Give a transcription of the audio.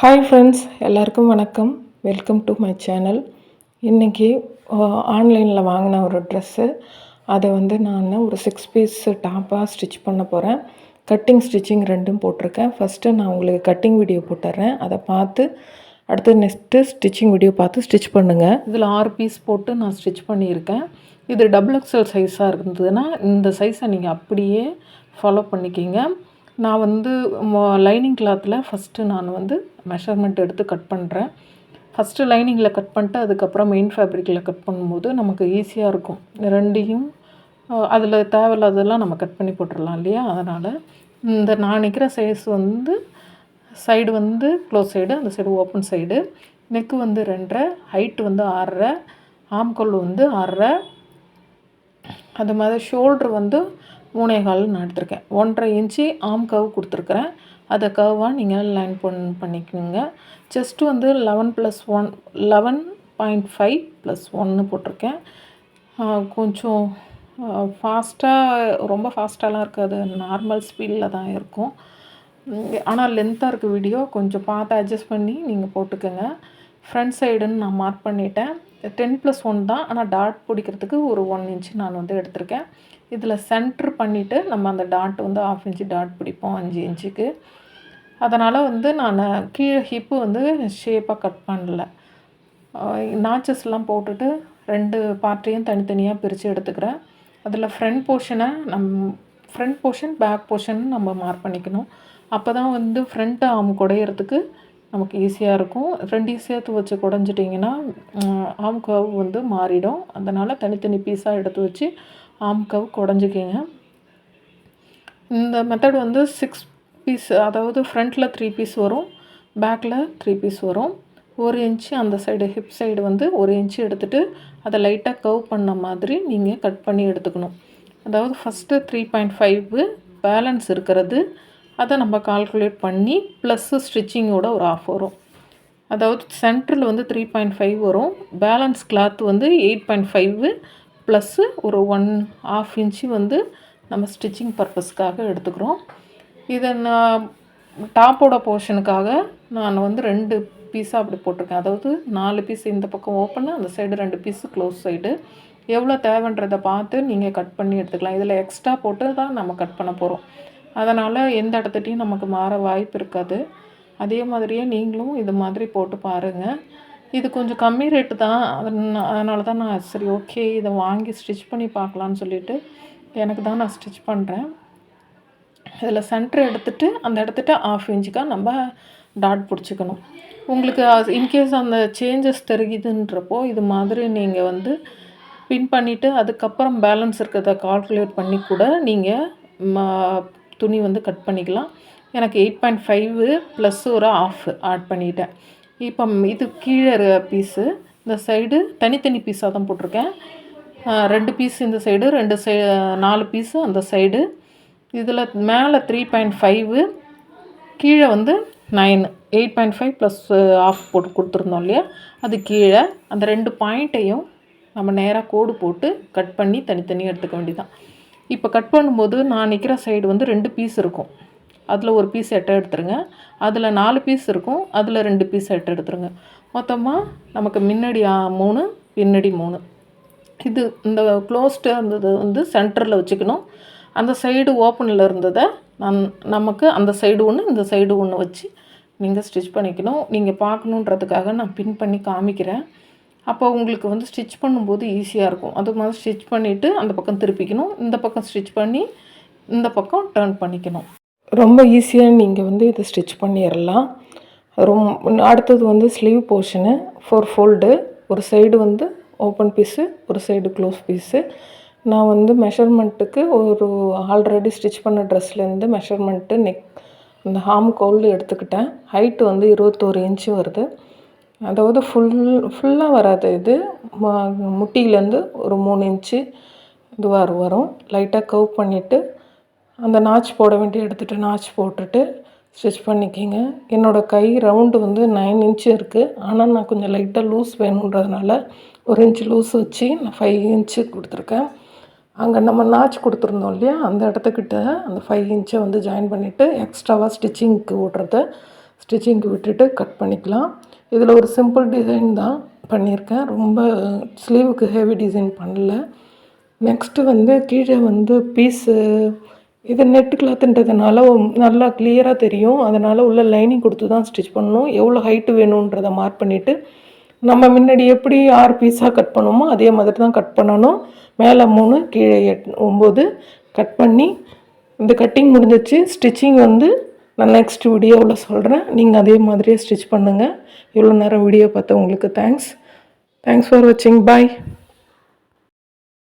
Hi friends எல்லாருக்கும் வணக்கம். Welcome to my channel இன்றைக்கி ஆன்லைனில் வாங்கின ஒரு ட்ரெஸ்ஸு அதை வந்து நான் ஒரு சிக்ஸ் பீஸ் டாப்பாக ஸ்டிச் பண்ண போகிறேன் கட்டிங் ஸ்டிச்சிங் ரெண்டும் போட்டிருக்கேன். ஃபஸ்ட்டு நான் உங்களுக்கு கட்டிங் வீடியோ போட்டுறேன். அதை பார்த்து அடுத்து நெக்ஸ்ட்டு ஸ்டிச்சிங் வீடியோ பார்த்து ஸ்டிச் பண்ணுங்கள் இதில் ஆறு பீஸ் போட்டு நான் ஸ்டிச் பண்ணியிருக்கேன். இது டபுள் எக்ஸல் சைஸாக இருந்ததுன்னா இந்த சைஸை நீங்கள் அப்படியே ஃபாலோ பண்ணிக்கிங்க. நான் வந்து லைனிங் கிளாத்தில் ஃபஸ்ட்டு நான் வந்து மெஷர்மெண்ட் எடுத்து கட் பண்ணுறேன் ஃபஸ்ட்டு லைனிங்கில் கட் பண்ணிட்டு அதுக்கப்புறம் மெயின் ஃபேப்ரிக்கில் கட் பண்ணும்போது நமக்கு ஈஸியாக இருக்கும். ரெண்டையும் அதில் தேவையில்லாததெல்லாம் நம்ம கட் பண்ணி போட்டுடலாம் இல்லையா? அதனால் இந்த நான் நிற்கிற சைஸ் வந்து சைடு வந்து க்ளோஸ் சைடு அந்த சைடு ஓப்பன் சைடு நெக்கு வந்து ரெண்டரை ஹைட்டு வந்து ஆறரை ஆம்கொல் வந்து ஆறரை அது மாதிரி ஷோல்ட்ரு வந்து மூணே கால் நான் எடுத்திருக்கேன். ஒன்றரை இன்ச்சு ஆம் கவ் கொடுத்துருக்குறேன். அதை கவ்வாக நீங்கள் லைன் பண் பண்ணிக்கோங்க. செஸ்ட் வந்து eleven plus one eleven point five plus ஒன்று போட்டிருக்கேன். கொஞ்சம் ஃபாஸ்ட்டாக ரொம்ப ஃபாஸ்ட்டாலாம் இருக்காது. நார்மல் ஸ்பீடில் தான் இருக்கும். ஆனால் லென்த்தாக இருக்க வீடியோ கொஞ்சம் பார்த்து அட்ஜஸ்ட் பண்ணி நீங்கள் போட்டுக்கோங்க. ஃப்ரண்ட் சைடுன்னு நான் மார்க் பண்ணிட்டேன். டென் ப்ளஸ் ஒன் தான். ஆனால் டாட் பிடிக்கிறதுக்கு ஒரு ஒன் இன்ச்சு நான் வந்து எடுத்திருக்கேன். இதில் சென்ட்ரு பண்ணிவிட்டு நம்ம அந்த டாட் வந்து ஆஃப் இன்ச்சு டாட் பிடிப்போம் அஞ்சு இன்ச்சுக்கு அதனால் வந்து நான் கீழே ஹிப்பு வந்து ஷேப்பாக கட் பண்ணல. நாச்சஸ்லாம் போட்டுட்டு ரெண்டு பார்ட்டையும் தனித்தனியாக பிரித்து எடுத்துக்கிறேன். அதில் ஃப்ரண்ட் போர்ஷனை நம் ஃப்ரண்ட் போர்ஷன் பேக் போர்ஷன் நம்ம மார்க் பண்ணிக்கணும். அப்போ தான் வந்து ஃப்ரண்ட் ஆம் குடையிறதுக்கு நமக்கு ஈஸியாக இருக்கும். ரெண்டையும் சேர்த்து வச்சு குடஞ்சிட்டிங்கன்னா ஆம் கவ் வந்து மாறிடும். அதனால் தனித்தனி பீஸாக எடுத்து வச்சு ஆம் கவ் குடஞ்சிக்கிங்க. இந்த மெத்தட் வந்து சிக்ஸ் பீஸ் அதாவது ஃப்ரண்ட்டில் த்ரீ பீஸ் வரும் பேக்கில் த்ரீ பீஸ் வரும். ஒரு இன்ச்சு அந்த சைடு ஹிப் சைடு வந்து ஒரு இன்ச்சு எடுத்துகிட்டு அதை லைட்டாக கவ் பண்ண மாதிரி நீங்கள் கட் பண்ணி எடுத்துக்கணும். அதாவது first three point five balance இருக்கிறது. அதை நம்ம கால்குலேட் பண்ணி ப்ளஸ்ஸு ஸ்டிச்சிங்கோட ஒரு ஆஃப் வரும். அதாவது சென்டரில் வந்து த்ரீ பாயிண்ட் ஃபைவ் வரும். பேலன்ஸ் கிளாத் வந்து எயிட் பாயிண்ட் ஃபைவு ப்ளஸ்ஸு ஒரு ஒன் ஆஃப் இன்ச்சு வந்து நம்ம ஸ்டிச்சிங் பர்பஸ்க்காக எடுத்துக்கிறோம். இதை நான் டாப்போட போர்ஷனுக்காக நான் வந்து ரெண்டு பீஸாக அப்படி போட்டிருக்கேன். அதாவது நாலு பீஸ் இந்த பக்கம் ஓப்பனு அந்த சைடு ரெண்டு பீஸு க்ளோஸ் சைடு எவ்வளோ தேவைன்றதை பார்த்து நீங்கள் கட் பண்ணி எடுத்துக்கலாம். இதில் எக்ஸ்ட்ரா போட்டு தான் நம்ம கட் பண்ண போகிறோம் அதனால் எந்த இடத்துட்டையும் நமக்கு மாற வாய்ப்பு இருக்காது. அதே மாதிரியே நீங்களும் இது மாதிரி போட்டு பாருங்கள் இது கொஞ்சம் கம்மி ரேட்டு தான். அதனால தான் நான் சரி ஓகே இதை வாங்கி ஸ்டிச் பண்ணி பார்க்கலான்னு சொல்லிவிட்டு எனக்கு தான் நான் ஸ்டிச் பண்ணுறேன் இதில் சென்டர் எடுத்துகிட்டு அந்த இடத்துட்ட ஆஃப் இன்ச்சுக்காக நம்ம டாட் பிடிச்சிக்கணும். உங்களுக்கு இன்கேஸ் அந்த சேஞ்சஸ் தெரியுதுன்றப்போ இது மாதிரி நீங்கள் வந்து பின் பண்ணிவிட்டு அதுக்கப்புறம் பேலன்ஸ் இருக்கிறத கால்குலேட் பண்ணி கூட நீங்கள் துணி வந்து கட் பண்ணிக்கலாம். எனக்கு எயிட் பாயிண்ட் ஃபைவு ப்ளஸ் ஒரு ஆஃப் ஆட் பண்ணிட்டேன். இப்போ இது கீழே பீஸு இந்த சைடு தனித்தனி பீஸாக தான் போட்டிருக்கேன். ரெண்டு பீஸ் இந்த சைடு ரெண்டு சை நாலு பீஸு அந்த சைடு இதில் மேலே த்ரீ பாயிண்ட் ஃபைவு கீழே வந்து nine eight point five plus half போட்டு கொடுத்துருந்தோம் இல்லையா? அது கீழே அந்த ரெண்டு பாயிண்ட்டையும் நம்ம நேராக கோடு போட்டு கட் பண்ணி தனித்தனியாக எடுத்துக்க வேண்டியதான் இப்போ கட் பண்ணும்போது நான் நிற்கிற சைடு வந்து ரெண்டு பீஸ் இருக்கும். அதில் ஒரு பீஸ் எட்டை எடுத்துருங்க. அதில் நாலு பீஸ் இருக்கும். அதில் ரெண்டு பீஸ் எட்டை எடுத்துருங்க. மொத்தமாக நமக்கு முன்னாடி மூணு பின்னாடி மூணு. இது இந்த க்ளோஸ்டு இருந்தது வந்து சென்டரில் வச்சுக்கணும். அந்த சைடு ஓப்பனில் இருந்ததை நம் நமக்கு அந்த சைடு ஒன்று இந்த சைடு ஒன்று வச்சு நீங்கள் ஸ்டிச் பண்ணிக்கணும். நீங்கள் பார்க்கணுன்றதுக்காக நான் பின் பண்ணி காமிக்கிறேன். அப்போ உங்களுக்கு வந்து ஸ்டிச் பண்ணும்போது ஈஸியாக இருக்கும். அது மாதிரி ஸ்டிச் பண்ணிவிட்டு அந்த பக்கம் திருப்பிக்கணும். இந்த பக்கம் ஸ்டிச் பண்ணி இந்த பக்கம் டேர்ன் பண்ணிக்கணும். ரொம்ப ஈஸியாக நீங்கள் வந்து இதை ஸ்டிச் பண்ணிடலாம் ரொம் அடுத்தது வந்து ஸ்லீவ் போர்ஷனு ஃபோர் ஃபோல்டு ஒரு சைடு வந்து ஓப்பன் பீஸு ஒரு சைடு க்ளோஸ் பீஸு நான் வந்து மெஷர்மெண்ட்டுக்கு ஒரு ஆல்ரெடி ஸ்டிச் பண்ண ட்ரெஸ்லேருந்து மெஷர்மெண்ட்டு நெக் இந்த ஹாம் கோல்டு எடுத்துக்கிட்டேன். ஹைட்டு வந்து இருபத்தோரு இன்ச்சு வருது. அதாவது ஃபுல் ஃபுல்லாக வராது இது முட்டியிலேருந்து ஒரு மூணு இன்ச்சு இதுவாக வரும். லைட்டாக கவ் பண்ணிவிட்டு அந்த நாச் போட வேண்டிய எடுத்துகிட்டு நாச் போட்டுட்டு ஸ்டிச் பண்ணிக்கிங்க. என்னோடய கை ரவுண்டு வந்து நைன் இன்ச்சு இருக்குது ஆனால் நான் கொஞ்சம் லைட்டாக லூஸ் வேணுன்றதுனால ஒரு இன்ச்சு லூஸ் வச்சு நான் ஃபைவ் இன்ச்சு கொடுத்துருக்கேன். அங்கே நம்ம நாச் கொடுத்துருந்தோம் இல்லையா? அந்த இடத்துக்கிட்ட அந்த ஃபைவ் இன்ச்சை வந்து ஜாயின் பண்ணிவிட்டு எக்ஸ்ட்ராவாக ஸ்டிச்சிங்க்கு விட்றத ஸ்டிச்சிங்க்கு விட்டுட்டு கட் பண்ணிக்கலாம். இதில் ஒரு சிம்பிள் டிசைன் தான் பண்ணியிருக்கேன். ரொம்ப ஸ்லீவுக்கு ஹெவி டிசைன் பண்ணல. நெக்ஸ்ட்டு வந்து கீழே வந்து பீஸு. இது நெட்டு கிளாத்துன்றதுனால நல்லா கிளியராக தெரியும். அதனால் உள்ள லைனிங் கொடுத்து தான் ஸ்டிச் பண்ணணும். எவ்வளோ ஹைட்டு வேணுன்றதை மார்க் பண்ணிவிட்டு நம்ம முன்னாடி எப்படி ஆறு பீஸாக கட் பண்ணணுமோ அதே மாதிரி தான் கட் பண்ணணும். மேலே மூணு கீழே எட் ஒம்பது கட் பண்ணி இந்த கட்டிங் முடிஞ்சிச்சு. ஸ்டிச்சிங் வந்து நான் நெக்ஸ்ட் வீடியோவில் சொல்கிறேன் நீங்கள் அதே மாதிரியே ஸ்டிச் பண்ணுங்கள் இவ்வளோ நேரம் வீடியோ பார்த்த உங்களுக்கு தேங்க்ஸ் தேங்க்ஸ் ஃபார் வாட்சிங் பாய்